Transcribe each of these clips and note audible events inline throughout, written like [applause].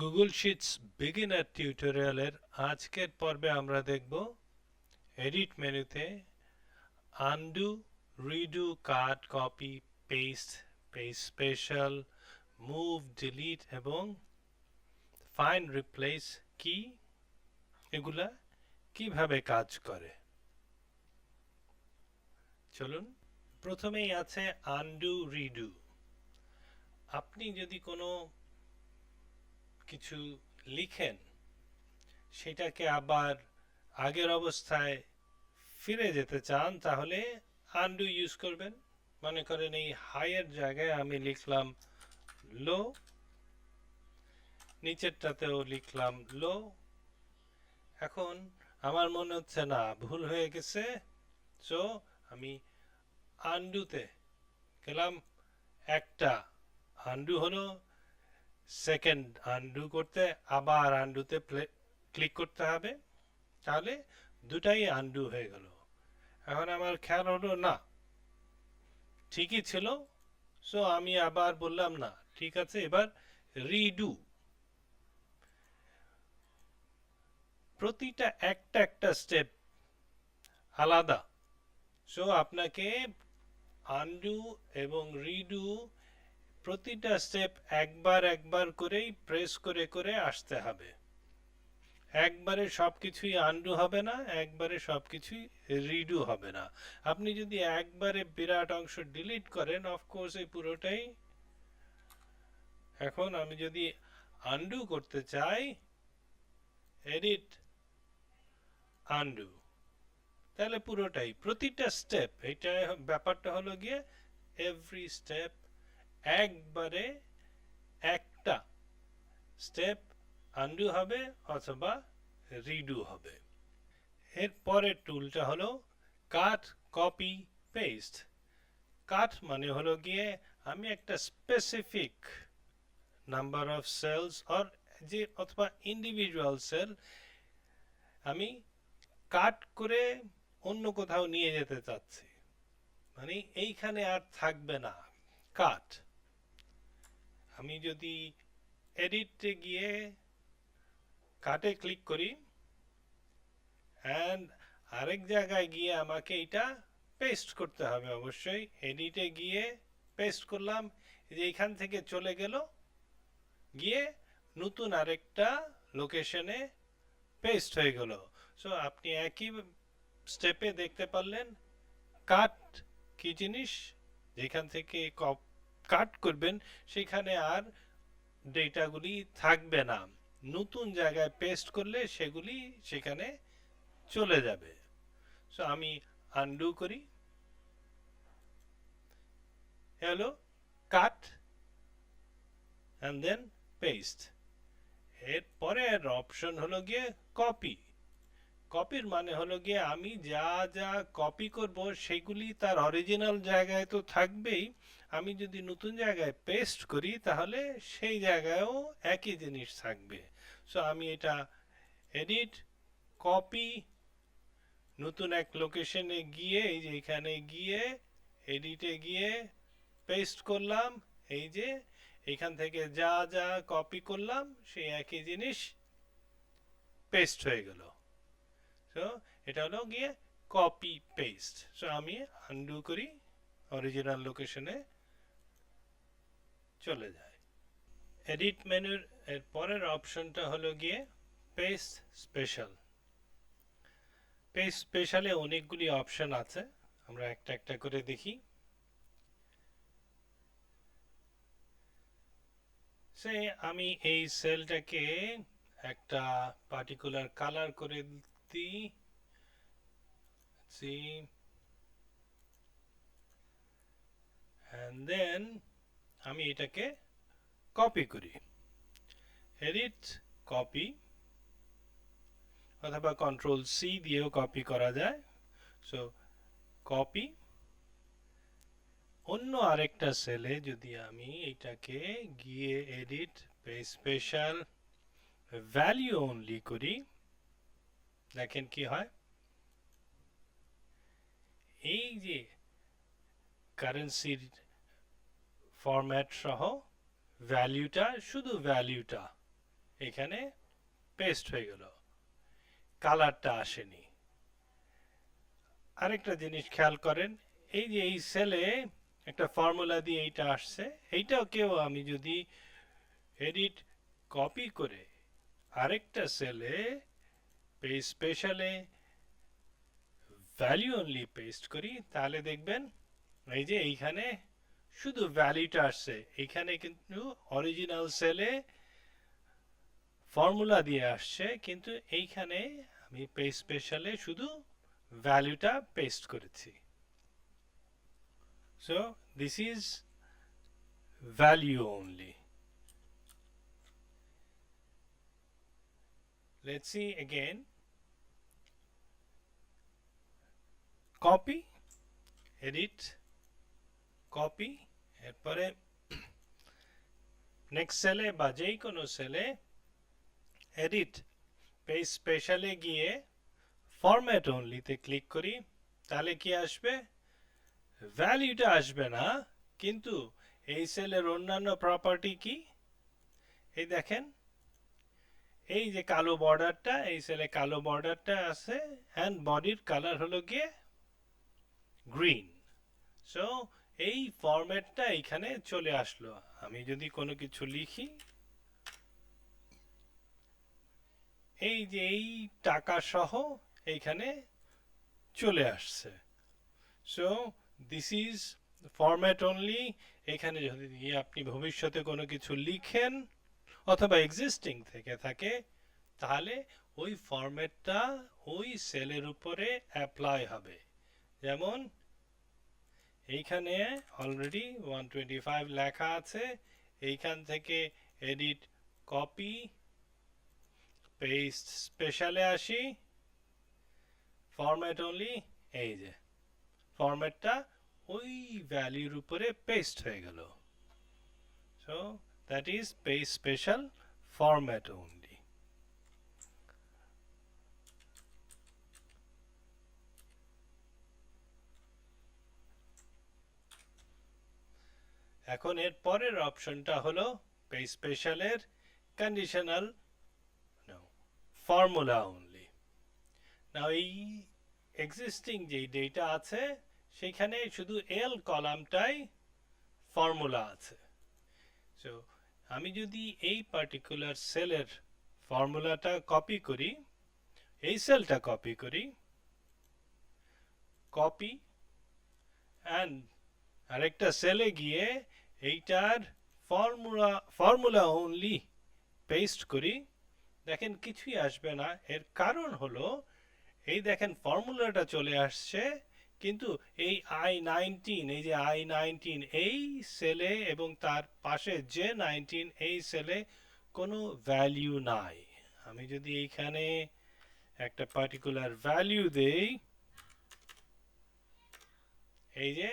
Google shits beginner টিউটোরিয়ালের আজকের পর্বে আমরা দেখব এডিট মেনুতে undo redo cut copy paste paste special move delete এবং ফাইন রিপ্লেস কি এগুলা কীভাবে কাজ করে। চলুন, প্রথমেই আছে আনডু রিডু আপনি যদি কোনো কিছু লিখেন, সেটাকে আবার আগের অবস্থায় ফিরে যেতে চান, তাহলে আন্ডু ইউজ করবেন। মনে করেন এই হাইয়ের জায়গায় আমি লিখলাম লো নিচেরটাতেও লিখলাম লো এখন আমার মনে হচ্ছে না, ভুল হয়ে গেছে সো আমি আন্ডুতে গেলাম। একটা আন্ডু হলো সেকেন্ড আন্ডু করতে, আবার আন্ডুতে ক্লিক করতে হবে। তাহলে দুটাই আন্ডু হয়ে গেল। এখন আমার খেয়াল হলো, না, ঠিকই ছিল। সো আমি আবার বললাম, না, ঠিক আছে, এবার রিডু প্রতিটা একটা একটা স্টেপ আলাদা। সো আপনাকে আন্ডু এবং রিডু প্রতিটা স্টেপ একবার একবার করেই প্রেস করে করে আসতে হবে। একবারে সব কিছুই আন্ডু হবে না, একবারে সব কিছুই রিডু হবে না। আপনি যদি একবারে বিরাট অংশ ডিলিট করেন অফকোর্স এই পুরোটাই এখন আমি যদি আন্ডু করতে চাই এডিট আন্ডু তাহলে পুরোটাই। প্রতিটা স্টেপ এটা ব্যাপারটা হলো গিয়ে এভরি স্টেপ একবারে একটা স্টেপ আন্ডু হবে অথবা রিডু হবে। এর পরের টুলটা হলো কাট কপি পেস্ট কাট মানে হলো গিয়ে আমি একটা specific number of cells or যে অথবা ইন্ডিভিজুয়াল সেল আমি কাট করে অন্য কোথাও নিয়ে যেতে চাচ্ছি। মানে এইখানে আর থাকবে না। কাট আমি যদি এডিটে গিয়ে কাটে ক্লিক করি অ্যান্ড আরেক জায়গায় গিয়ে আমাকে এটা পেস্ট করতে হবে অবশ্যই। এডিটে গিয়ে পেস্ট করলাম যে এইখান থেকে চলে গেল, গিয়ে নতুন আরেকটা লোকেশনে পেস্ট হয়ে গেল। সো আপনি একই স্টেপে দেখতে পারলেন কাট কি জিনিস, যেখান থেকে কাট করবেন, সেখানে আর ডেটাগুলি থাকবে না। নতুন জায়গায় পেস্ট করলে সেগুলি সেখানে চলে যাবে। সো আমি আনডু করি। হলো কাট অ্যান্ড দেন পেস্ট এরপরে অপশন হলো গিয়ে কপি কপির মানে হলো গিয়ে আমি যা যা কপি করব, সেগুলি তার অরিজিনাল জায়গায় তো থাকবেই। আমি যদি নতুন জায়গায় পেস্ট করি, তাহলে সেই জায়গায়ও একই জিনিস থাকবে। সো আমি এটা এডিট কপি নতুন এক লোকেশনে গিয়ে, এই যে এখানে গিয়ে এডিটে গিয়ে পেস্ট করলাম, এই যে এখান থেকে যা যা কপি করলাম, সেই একই জিনিস পেস্ট হয়ে গেল। সো এটা হলো গিয়ে কপি পেস্ট সো আমি আনডু করি অরিজিনাল লোকেশনে চলে যায়। এডিট মেনুর এর পরের অপশনটা হলো গিয়ে পেস্ট স্পেশাল পেস্ট স্পেশালে অনেকগুলি অপশন আছে, আমরা একটা একটা করে দেখি। সে আমি এই সেলটাকে একটা পার্টিকুলার কালার করে দিই। See and then আমি এটাকে কপি করি। এডিট কপি অথবা কন্ট্রোল সি দিয়েও কপি করা যায়। সো কপি অন্য আরেকটা সেলে যদি আমি এটাকে গিয়ে এডিট স্পেশাল ভ্যালিউ অনলি করি, দেখেন কি হয়। এই যে কারেন্সির ফরম্যাট সহ ভ্যালুটা শুধু ভ্যালুটা এখানে পেস্ট হয়ে গেল। কালারটা আসেনি। আরেকটা জিনিস খেয়াল করেন, এই যে এই সেলে একটা ফর্মুলা দিয়ে এইটা আসছে, এইটাও কেউ আমি যদি এডিট কপি করে আরেকটা সেলে স্পেশালে ভ্যালু অনলি পেস্ট করি, তাহলে দেখবেন এই যে এইখানে শুধু ভ্যালুটা আসছে, এখানে কিন্তু অরিজিনাল সেলে ফর্মুলা দিয়ে আসছে, কিন্তু এইখানে আমি পেজ স্পেশালে শুধু ভ্যালুটা পেস্ট করেছি। So this is value only let's see again. Copy, edit copy, এরপরে [clears throat] নেক্সট সেলে বা যেই কোনো সেলে এডিট পেজ স্পেশালে গিয়ে ফরম্যাট অনলিতে ক্লিক করি, তাহলে কি আসবে? ভ্যালিউটা আসবে না, কিন্তু এই সেলের অন্যান্য প্রপার্টি কি? এই দেখেন, এই যে কালো বর্ডারটা এই সেলে কালো বর্ডারটা আছে অ্যান্ড বডির কালার হলো গিয়ে গ্রিন সো এই ফরম্যাটটা এখানে চলে আসলো। আমি যদি কোনো কিছু লিখি, এই যে এই টাকা সহ এইখানে চলে আসছে। So this is format only এখানে যদি আপনি ভবিষ্যতে কোনো কিছু লিখেন অথবা এক্সিস্টিং থেকে থাকে, তাহলে ওই ফরম্যাটটা ওই সেলের উপরে অ্যাপ্লাই হবে। যেমন এইখানে অলরেডি ওয়ান টোয়েন্টি ফাইভ লেখা আছে। এইখান থেকে এডিট কপি পেস্ট স্পেশালে আসি। ফরম্যাট অনলি এই যে ফরম্যাটটা ওই ভ্যালিউর উপরে পেস্ট হয়ে গেল। So that is page special format only. এখন এর পরের অপশনটা হলো পেজ স্পেশালের কন্ডিশনাল ফর্মুলা অনলি না এই এক্সিস্টিং যেই ডেটা আছে, সেখানে শুধু এল কলামটাই ফর্মুলা আছে। সো আমি যদি এই পার্টিকুলার সেলের ফর্মুলাটা কপি করি, এই সেলটা কপি করি কপি অ্যান্ড আরেকটা সেলে গিয়ে এইটার ফর্মুলা ফর্মুলা অনলি পেস্ট করি। দেখেন কিছুই আসবে না। এর কারণ হলো, এই দেখেন ফর্মুলাটা চলে আসছে, কিন্তু এই আই নাইনটিন এই যে আই নাইনটিন এই সেলে এবং তার পাশে যে নাইনটিন এই সেলে কোনো ভ্যালিউ নাই। আমি যদি এইখানে একটা পার্টিকুলার ভ্যালিউ দেই, এই যে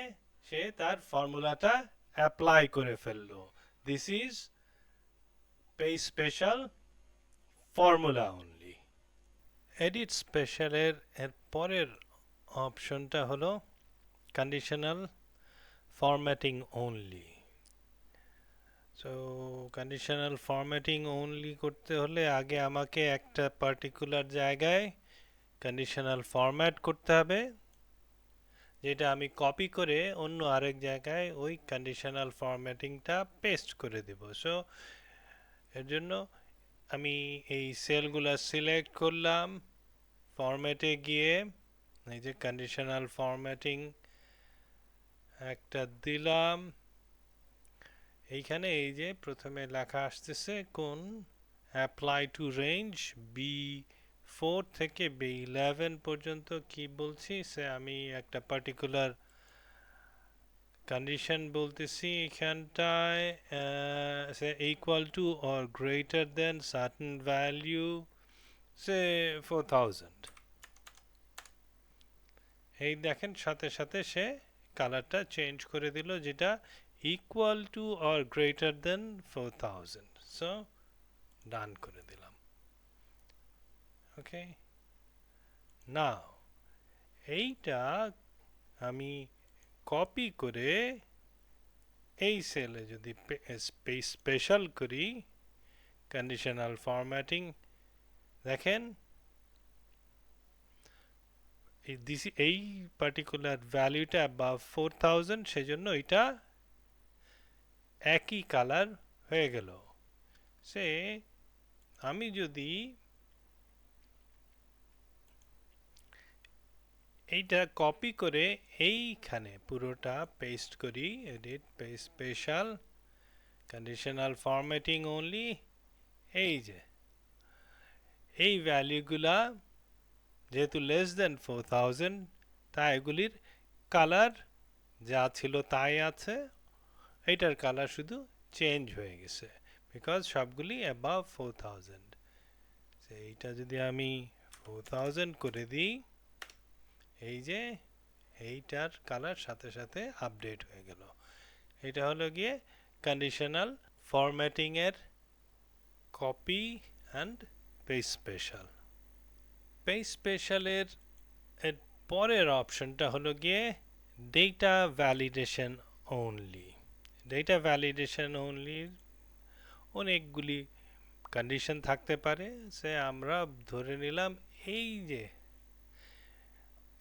সে তার ফর্মুলাটা অ্যাপ্লাই করে ফেলল। This is page special formula only edit স্পেশালের এর পরের অপশনটা হলো conditional formatting only so conditional formatting only করতে হলে আগে আমাকে একটা পার্টিকুলার জায়গায় কন্ডিশনাল ফরম্যাট করতে হবে। যেটা আমি কপি করে অন্য আরেক জায়গায় ওই কন্ডিশনাল ফরম্যাটিংটা পেস্ট করে দেব। সো এর জন্য আমি এই সেলগুলো সিলেক্ট করলাম। ফরম্যাটে গিয়ে এই যে কন্ডিশনাল ফরম্যাটিং একটা দিলাম। এইখানে এই যে প্রথমে লেখা আসতেছে কোন apply to range B four থেকে বি, ইলেভেন পর্যন্ত কি বলছি? সে আমি একটা পার্টিকুলার কন্ডিশন বলতেছি এখানটায় say equal to or greater than certain value say four thousand এই দেখেন, সাথে সাথে সে কালারটা চেঞ্জ করে দিল, যেটা equal to or greater than four thousand so done করে দিলাম ওকে না এইটা আমি কপি করে এই সেলে যদি স্পেশাল করি কন্ডিশনাল ফরম্যাটিং দেখেন? দিস- এই পার্টিকুলার ভ্যালুটা বা ফোর থাউজেন্ড সেজন্য এটা একই কালার হয়ে গেল। সে, আমি যদি এইটা কপি করে এইখানে পুরোটা পেস্ট করি edit special conditional formatting only এই যে। এই ভ্যালুগুলা যেহেতু লেস দেন ফোর থাউজেন্ড তাই এগুলির কালার যা ছিল তাই আছে, এইটার কালার শুধু চেঞ্জ হয়ে গেছে বিকজ সবগুলি অ্যাবাভ ফোর থাউজেন্ড এইটা যদি আমি ফোর থাউজেন্ড করে দিই এই যে এইটার কালার সাথে সাথে আপডেট হয়ে গেল। এটা হলো গিয়ে কন্ডিশনাল ফরম্যাটিং এর copy and page special page স্পেশালের পরের অপশনটা হলো গিয়ে data validation only data validation only অনেকগুলি কন্ডিশন থাকতে পারে। সে আমরা ধরে নিলাম এই যে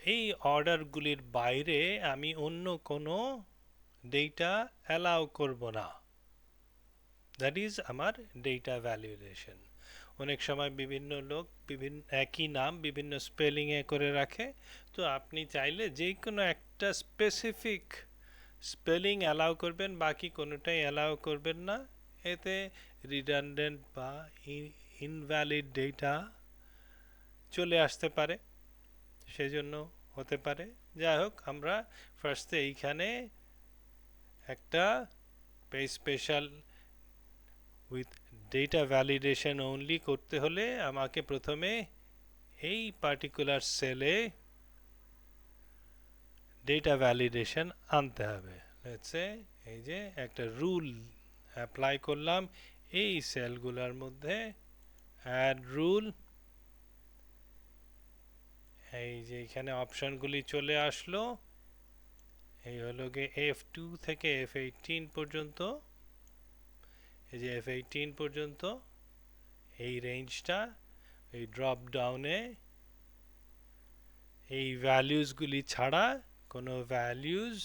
এই অর্ডারগুলির বাইরে আমি অন্য কোনো ডেটা অ্যালাউ করব না। দ্যাট ইজ আমার ডেটা ভ্যালিডেশন অনেক সময় বিভিন্ন লোক বিভিন্ন একই নাম বিভিন্ন স্পেলিংয়ে করে রাখে। তো আপনি চাইলে যে কোনো একটা স্পেসিফিক স্পেলিং অ্যালাউ করবেন, বাকি কোনোটাই অ্যালাউ করবেন না। এতে রিডান্ডেন্ট বা ইনভ্যালিড ডেটা চলে আসতে পারে। সেজন্য হতে পারে। যাই হোক, আমরা ফার্স্টে এইখানে একটা special with data validation only করতে হলে আমাকে প্রথমে এই পার্টিকুলার সেলে ডেটা ভ্যালিডেশন আনতে হবে। লেটসে এই যে একটা রুল অ্যাপ্লাই করলাম, এই সেলগুলোর মধ্যে অ্যাড রুল এই যে এখানে অপশনগুলি চলে আসলো, এই হলো গিয়ে এফ টু থেকে এফ এইটিন পর্যন্ত। এই যে এফ এইটিন পর্যন্ত, এই রেঞ্জটা এই ড্রপ ডাউনে এই ভ্যালিউজগুলি ছাড়া কোনো ভ্যালিউজ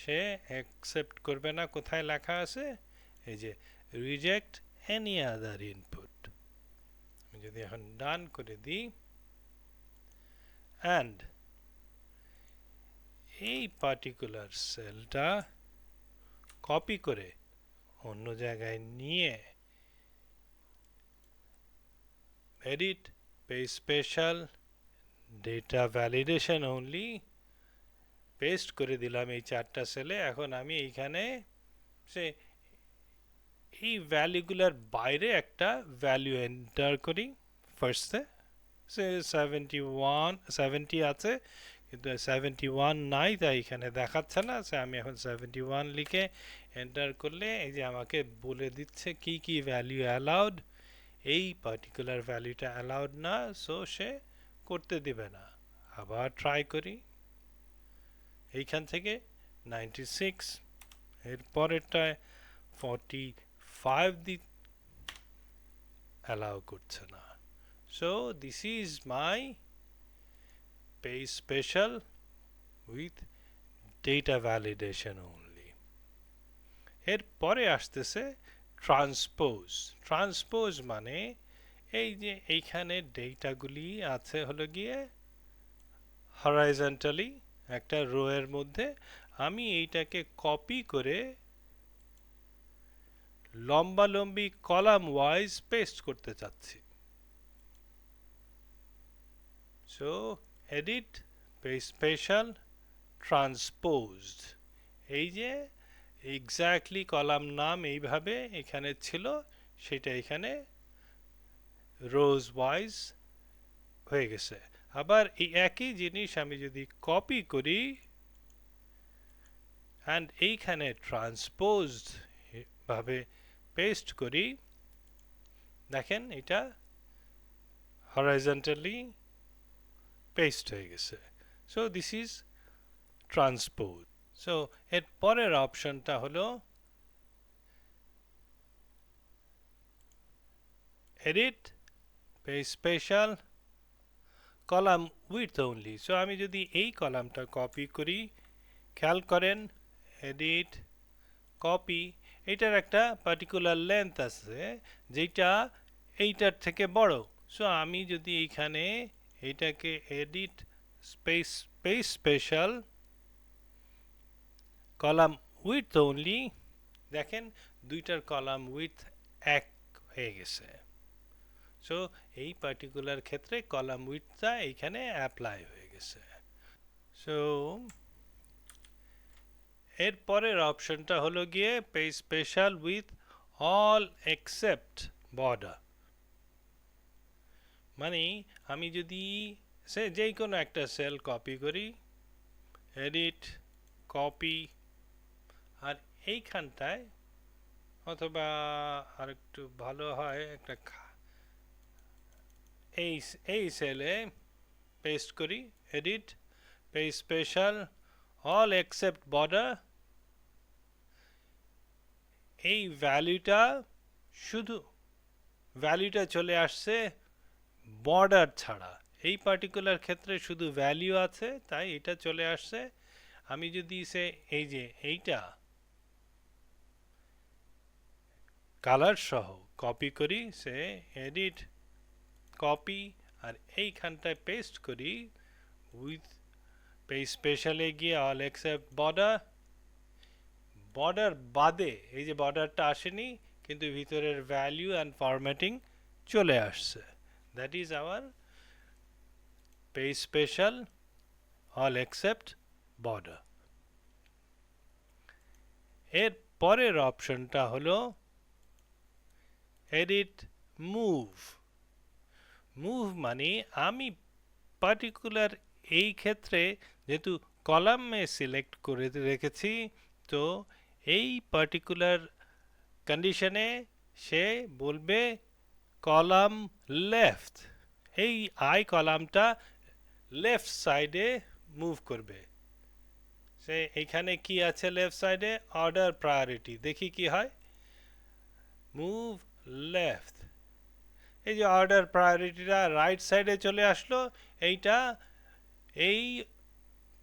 সে অ্যাকসেপ্ট করবে না, কোথায় লেখা আছে? এই যে রিজেক্ট এনি আদার ইনপুট আমি যদি এখন ডান করে দিই অ্যান্ড এই পার্টিকুলার সেলটা কপি করে অন্য জায়গায় নিয়ে edit pay special data validation only paste করে দিলাম এই চারটা সেলে এখন আমি এইখানে সে এই ভ্যালুগুলার বাইরে একটা ভ্যালু এন্টার করি ফার্স্টে সে সেভেন্টি ওয়ান সেভেন্টি আছে, কিন্তু সেভেন্টি ওয়ান নাই, তাই এখানে দেখাচ্ছে না, সে আমি এখন সেভেন্টি ওয়ান লিখে এন্টার করলে এই যে আমাকে বলে দিচ্ছে কি কি ভ্যালু অ্যালাউড এই পার্টিকুলার ভ্যালুটা অ্যালাউড না সো সে করতে দিবে না। আবার ট্রাই করি। এইখান থেকে নাইনটি সিক্স এর পরেরটায় ফর্টি ফাইভ দি অ্যালাউ করছে না। So this is my pay special with data validation only এর পরে আসতেছে ট্রান্সপোজ ট্রান্সপোজ মানে এই যে এইখানে ডেটাগুলি আছে হলো গিয়ে হরাইজন্টালি একটা রো এর মধ্যে। আমি এইটাকে কপি করে লম্বালম্বি কলাম ওয়াইজ পেস্ট করতে চাচ্ছি। সো এডিট স্পেশাল ট্রান্সপোজড এই যে এক্স্যাক্টলি কলাম নাম এইভাবে এখানে ছিল, সেটা এখানে রোজ ওয়াইজ হয়ে গেছে। আবার এই একই জিনিস আমি যদি কপি করি অ্যান্ড এইখানে ট্রান্সপোজড ভাবে পেস্ট করি, দেখেন এটা হরাইজন্টালি পেস্ট হয়ে গেছে। So this is transpose so এর পরের অপশনটা হলো edit special column with only so আমি যদি এই কলামটা কপি করি, খেয়াল করেন এডিট কপি এটার একটা পার্টিকুলার লেন্থ আছে যেটা এইটার থেকে বড়। সো আমি যদি এইখানে এইটাকে edit space space special column with only দেখেন দুইটার কলাম উইথ এক হয়ে গেছে। সো এই পার্টিকুলার ক্ষেত্রে কলাম উইথটা এইখানে অ্যাপ্লাই হয়ে গেছে। সো এর পরের অপশনটা হলো গিয়ে pay special with all except border মানে আমি যদি সে যেই কোনো একটা সেল কপি করি এডিট কপি আর এইখানটায় অথবা আরেকটু ভালো হয় একটা এই এই সেলে পেস্ট করি edit paste special all except border এই ভ্যালুটা শুধু ভ্যালুটা চলে আসছে বর্ডার ছাড়া। এই পার্টিকুলার ক্ষেত্রে শুধু ভ্যালিউ আছে, তাই এটা চলে আসছে। আমি যদি সে এই যে এইটা কালার সহ কপি করি সে এডিট কপি আর এইখানটায় পেস্ট করি উইথ স্পেশালে গিয়ে অল এক্সেপ্ট বর্ডার বর্ডার বাদে, এই যে বর্ডারটা আসেনি, কিন্তু ভিতরের ভ্যালু অ্যান্ড ফরম্যাটিং চলে আসছে। That is our paste special all except border এর পরের অপশনটা হলো এডিট মুভ মুভ মানে আমি পার্টিকুলার এই ক্ষেত্রে যেহেতু কলামে সিলেক্ট করে রেখেছি, তো এই পার্টিকুলার কন্ডিশনে সে বলবে কলাম লেফট। এই আই কলামটা লেফট সাইডে মুভ করবে। সে এখানে কি আছে লেফট সাইডে? Order priority. দেখি কি হয়। Move left. এই যে অর্ডার প্রায়োরিটিটা রাইট সাইডে চলে আসলো, এইটা এই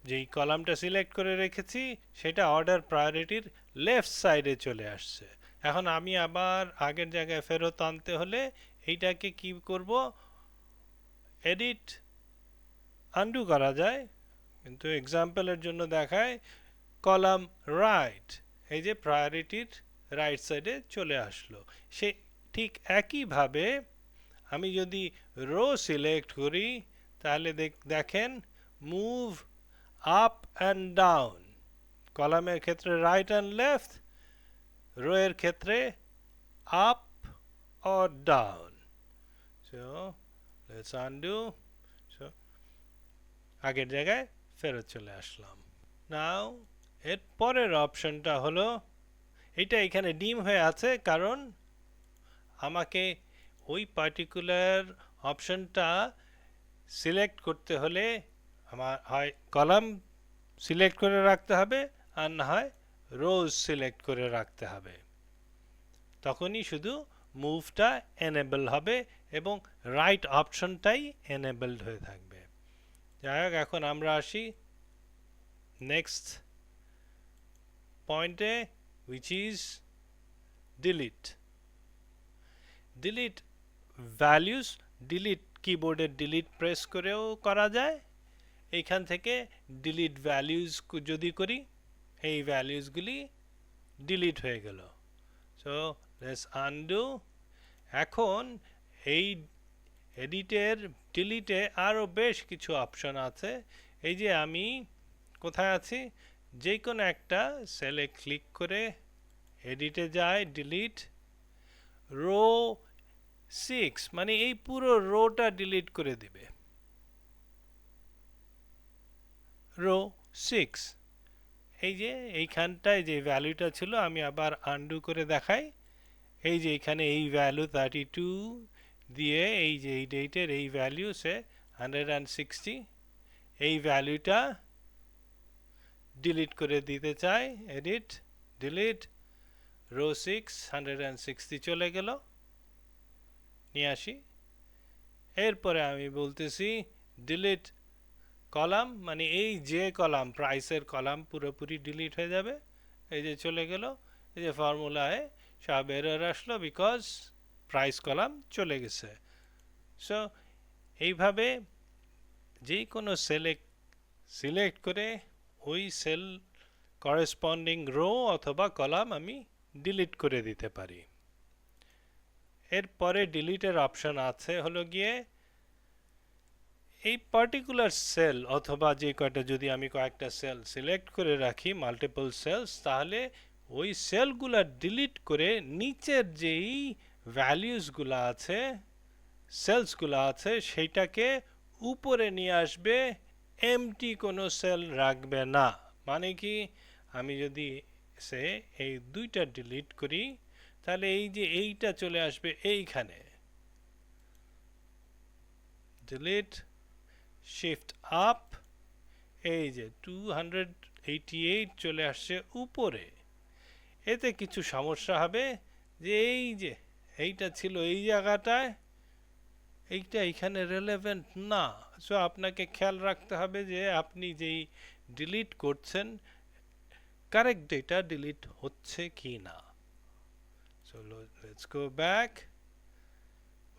যেই কলামটা সিলেক্ট করে রেখেছি, সেটা অর্ডার প্রায়োরিটির লেফট সাইডে চলে আসছে। এখন আমি আবার আগের জায়গায় ফেরত আনতে হলে এইটাকে কি করব? এডিট আন্ডু করা যায়। কিন্তু এক্সাম্পলের জন্য দেখায় কলাম রাইট এই যে প্রায়োরিটির রাইট সাইডে চলে আসলো। সে ঠিক একইভাবে আমি যদি রো সিলেক্ট করি, তাহলে দেখ- দেখেন মুভ আপ অ্যান্ড ডাউন কলামের ক্ষেত্রে রাইট অ্যান্ড লেফট রো এর ক্ষেত্রে up or down so let's undo so আগের জায়গায় ফেরত চলে আসলাম। নাও এর পরের অপশনটা হলো, এটা এখানে ডিম হয়ে আছে কারণ আমাকে ওই পার্টিকুলার অপশনটা সিলেক্ট করতে হলে আমার হয় কলাম সিলেক্ট করে রাখতে হবে আর না হয় রোজ সিলেক্ট করে রাখতে হবে। তখনই শুধু মুভটা এনেবল হবে এবং রাইট অপশনটাই এনেবলড হয়ে থাকবে। যাই হোক এখন আমরা আসি নেক্সট পয়েন্টে which is delete delete values delete কিবোর্ডের ডিলিট প্রেস করেও করা যায়। এইখান থেকে ডিলিট ভ্যালিউজ যদি করি, এই ভ্যালিউসগুলি ডিলিট হয়ে গেল। সো লেটস আনডু এখন এই এডিটের ডিলিটে আরও বেশ কিছু অপশন আছে। এই যে আমি কোথায় আছি? যে কোনো একটা সেলে ক্লিক করে এডিটে যায় ডিলিট রো সিক্স মানে এই পুরো রোটা ডিলিট করে দিবে। রো সিক্স এই যে এইখানটায় যে ভ্যালুটা ছিল, আমি আবার আন্ডু করে দেখাই। এই যে এখানে এই ভ্যালু থার্টি টু দিয়ে এই যে এই ডেটের এই value say hundred and sixty এই ভ্যালুটা ডিলিট করে দিতে চাই edit delete row six hundred and sixty চলে গেল। নিয়ে আসি। এরপরে আমি বলতেছি ডিলিট কলাম মানে এই যে কলাম প্রাইসের কলাম পুরোপুরি ডিলিট হয়ে যাবে। এই যে চলে গেল। এই যে ফর্মুলায় সব এরর আসলো বিকজ প্রাইস কলাম চলে গেছে। সো এইভাবে যে কোনো সেলেক্ট সিলেক্ট করে ওই সেল করেসপন্ডিং রো অথবা কলাম আমি ডিলিট করে দিতে পারি। এরপরে ডিলিটের অপশন আছে হলো গিয়ে এই পার্টিকুলার সেল অথবা যে কয়টা যদি আমি কয়েকটা সেল সিলেক্ট করে রাখি মাল্টিপল সেলস তাহলে ওই সেলগুলা ডিলিট করে নিচের যেই ভ্যালিউসগুলো আছে সেলসগুলো আছে, সেইটাকে উপরে নিয়ে আসবে এমটি কোনো সেল রাখবে না। মানে কি? আমি যদি সে এই দুইটা ডিলিট করি, তাহলে এই যে এইটা চলে আসবে এইখানে। ডিলিট শিফট আপ এই যে টু হান্ড্রেড এইটি এইট চলে আসছে উপরে। এতে কিছু সমস্যা হবে যে এই যে এইটা ছিল এই জায়গাটায়, এইটা এখানে রেলেভেন্ট না। সো আপনাকে খেয়াল রাখতে হবে যে আপনি যেই ডিলিট করছেন কারেক্ট ডেটা ডিলিট হচ্ছে কি না। সো লেটস গো ব্যাক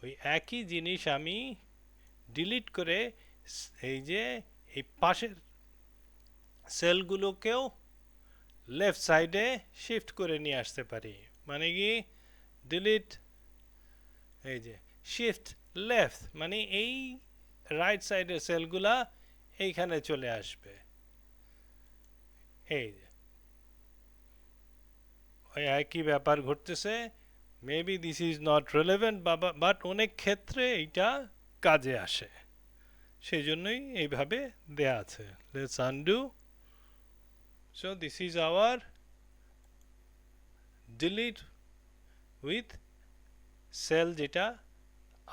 ওই একই জিনিস আমি ডিলিট করে এই যে, এই পাশের সেলগুলোকেও লেফট সাইডে শিফট করে নিয়ে আসতে পারি। মানে কি? ডিলিট এই যে শিফট লেফট মানে এই রাইট সাইডের সেলগুলা এইখানে চলে আসবে। এই যে। ওই একই ব্যাপার ঘটতেছে। Maybe this is not relevant but অনেক ক্ষেত্রে এইটা কাজে আসে। সেই জন্যই এইভাবে দেয়া আছে। Let's undo so this is our delete with cell যেটা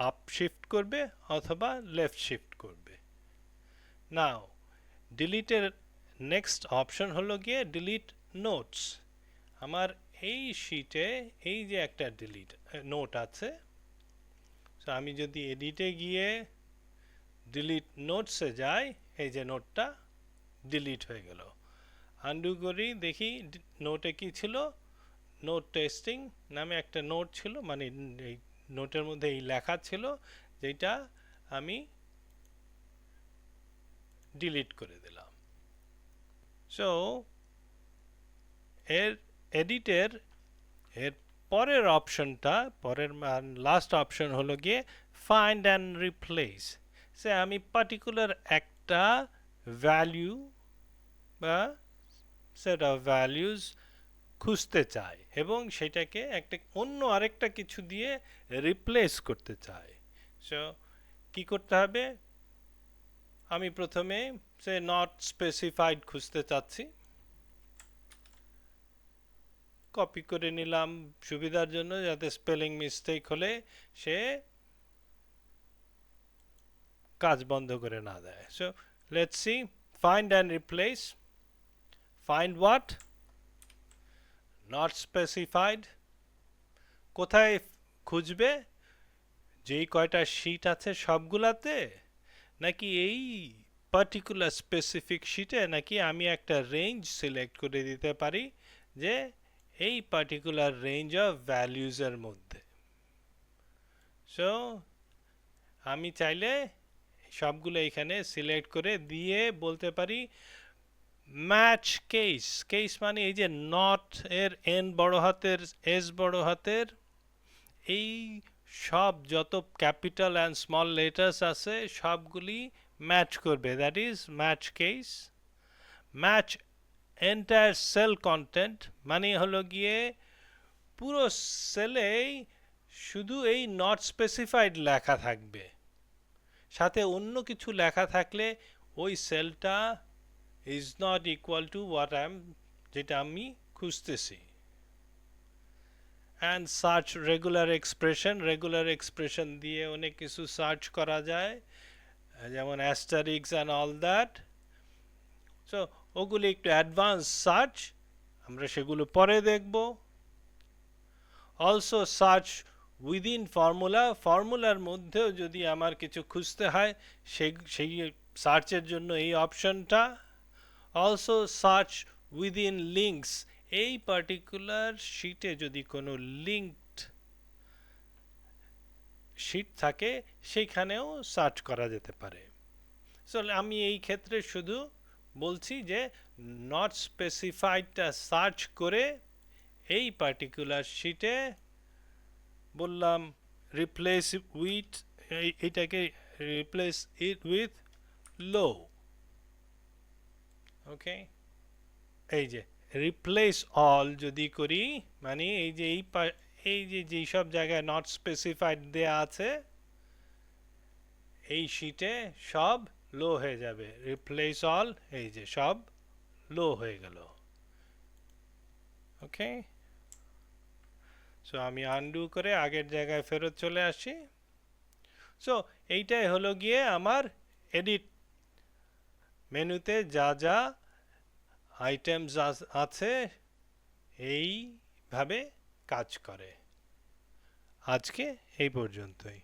আপ শিফট করবে অথবা লেফট শিফট করবে। নাও, ডিলিটের নেক্সট অপশন হলো গিয়ে ডিলিট নোটস। আমার এই শিটে এই যে একটা ডিলিট নোট আছে সো আমি যদি এডিটে গিয়ে ডিলিট নোটসে যাই, এই যে নোটটা ডিলিট হয়ে গেল। আন্ডু করি, দেখি নোটে কি ছিল? নোট টেস্টিং নামে একটা নোট ছিল মানে এই নোটের মধ্যে এই লেখা ছিল, যেটা আমি ডিলিট করে দিলাম। সো এর এডিটের এর পরের অপশনটা পরের লাস্ট অপশন হলো গিয়ে ফাইন্ড অ্যান্ড রিপ্লেস সে আমি পার্টিকুলার একটা ভ্যালু বা সেট অফ ভ্যালিউজ খুঁজতে চাই এবং সেটাকে একটা অন্য আরেকটা কিছু দিয়ে রিপ্লেস করতে চাই সো কি করতে হবে? আমি প্রথমে সে নট স্পেসিফাইড খুঁজতে চাচ্ছি। কপি করে নিলাম সুবিধার জন্য যাতে স্পেলিং মিস্টেক হলে সে কাজ বন্ধ করে না দেয়। So let's see find and replace find what not specified কোথায় খুঁজবে? যেই কয়টা শিট আছে সবগুলাতে? নাকি এই পার্টিকুলার স্পেসিফিক শিটে নাকি আমি একটা রেঞ্জ সিলেক্ট করে দিতে পারি যে এই পার্টিকুলার রেঞ্জ অফ ভ্যালিউজের মধ্যে? সো আমি চাইলে সবগুলো এখানে সিলেক্ট করে দিয়ে বলতে পারি ম্যাচ কেস। কেস মানে এই যে নট এর এন বড় হাতের, এস বড় হাতের, এই সব যত ক্যাপিটাল অ্যান্ড স্মল লেটার্স আছে, সবগুলি ম্যাচ করবে। That is match case. Match entire cell content মানে হলো গিয়ে পুরো সেলেই শুধু এই নট স্পেসিফাইড লেখা থাকবে। সাথে অন্য কিছু লেখা থাকলে ওই সেলটা is not equal to what I am যেটা আমি খুঁজতেছি and search regular expression regular expression দিয়ে অনেক কিছু সার্চ করা যায় যেমন asterisk and all that so ওগুলি একটু অ্যাডভান্স সার্চ আমরা সেগুলো পরে দেখব অলসো সার্চ উইদিন ফর্মুলা ফর্মুলার মধ্যেও যদি আমার কিছু খুঁজতে হয় সেই সেই সার্চের জন্য এই অপশনটা অলসো সার্চ উইদিন লিঙ্কস এই পার্টিকুলার শিটে যদি কোনো লিঙ্কড শিট থাকে, সেখানেও সার্চ করা যেতে পারে। সো আমি এই ক্ষেত্রে শুধু বলছি যে নট স্পেসিফাইডটা সার্চ করে এই পার্টিকুলার শিটে বললাম রিপ্লেস উইথ এটাকে replace it with low okay এই যে রিপ্লেস অল যদি করি মানে এই যে এই এই যে যেই সব জায়গায় নট স্পেসিফাইড দেয়া আছে, এই শিটে সব লো হয়ে যাবে। রিপ্লেস অল এই যে সব লো হয়ে গেল। ওকে সো আমি আনডু করে আগের জায়গায় ফেরত চলে আসি। সো এইটাই হলো গিয়ে আমার এডিট মেনুতে যা যা আইটেমস আছে এইভাবে কাজ করে। আজকে এই পর্যন্তই।